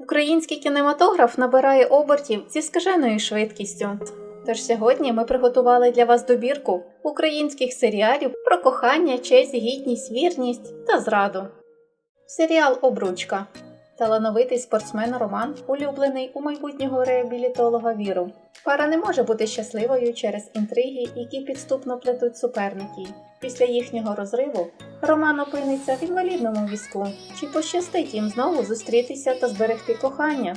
Український кінематограф набирає обертів зі скаженою швидкістю. Тож сьогодні ми приготували для вас добірку українських серіалів про кохання, честь, гідність, вірність та зраду. Серіал Обручка. Талановитий спортсмен Роман, улюблений у майбутнього реабілітолога Віру. Пара не може бути щасливою через інтриги, які підступно плетуть суперники. Після їхнього розриву Роман опиниться в інвалідному візку. Чи пощастить їм знову зустрітися та зберегти кохання?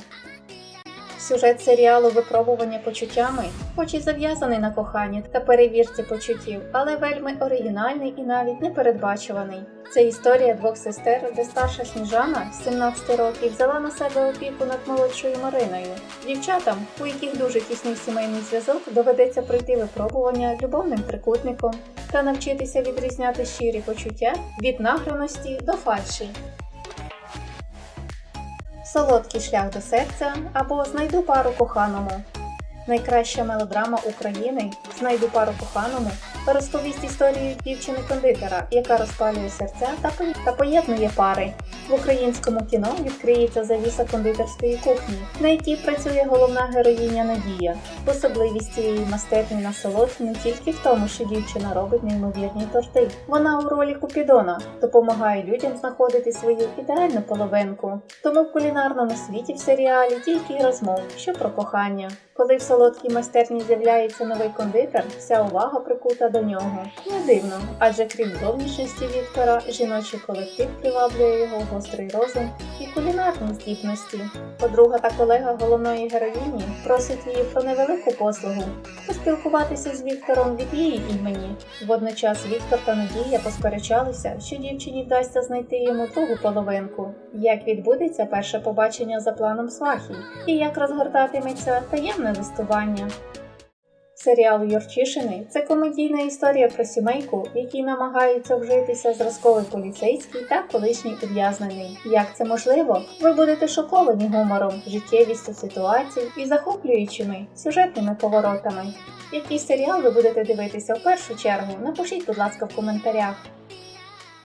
Сюжет серіалу Випробування почуттями, хоч і зав'язаний на коханні та перевірці почуттів, але вельми оригінальний і навіть непередбачуваний. Це історія двох сестер, де старша Сніжана з 17 років взяла на себе опіку над молодшою Мариною. Дівчатам, у яких дуже тісний сімейний зв'язок, доведеться пройти випробування любовним трикутником та навчитися відрізняти щирі почуття від награності до фальші. Солодкий шлях до серця або Знайду пару коханому. Найкраща мелодрама України Знайду пару коханому розповість історію дівчини-кондитера, яка розпалює серця та поєднує пари. В українському кіно відкриється завіса кондитерської кухні, на якій працює головна героїня Надія. Особливість цієї мастерні насолод не тільки в тому, що дівчина робить неймовірні торти. Вона у ролі Купідона допомагає людям знаходити свою ідеальну половинку. Тому в кулінарному світі в серіалі тільки й розмов, що про кохання. Коли в солодкій майстерні з'являється новий кондитер, вся увага прикута до нього. Не дивно, адже крім зовнішності Віктора, жіночий колектив приваблює його гострий розум і кулінарні здібності. Подруга та колега головної героїні просить її про невелику послугу поспілкуватися з Віктором від її імені. Водночас Віктор та Надія посперечалися, що дівчині вдасться знайти йому другу половинку. Як відбудеться перше побачення за планом свахі, і як розгортатиметься таємне листування. Серіал Юрчишини це комедійна історія про сімейку, в якій намагаються вжитися зразковий поліцейський та колишній ув'язнений. Як це можливо? Ви будете шоковані гумором, життєвістю ситуацій і захоплюючими сюжетними поворотами. Який серіал ви будете дивитися в першу чергу? Напишіть, будь ласка, в коментарях.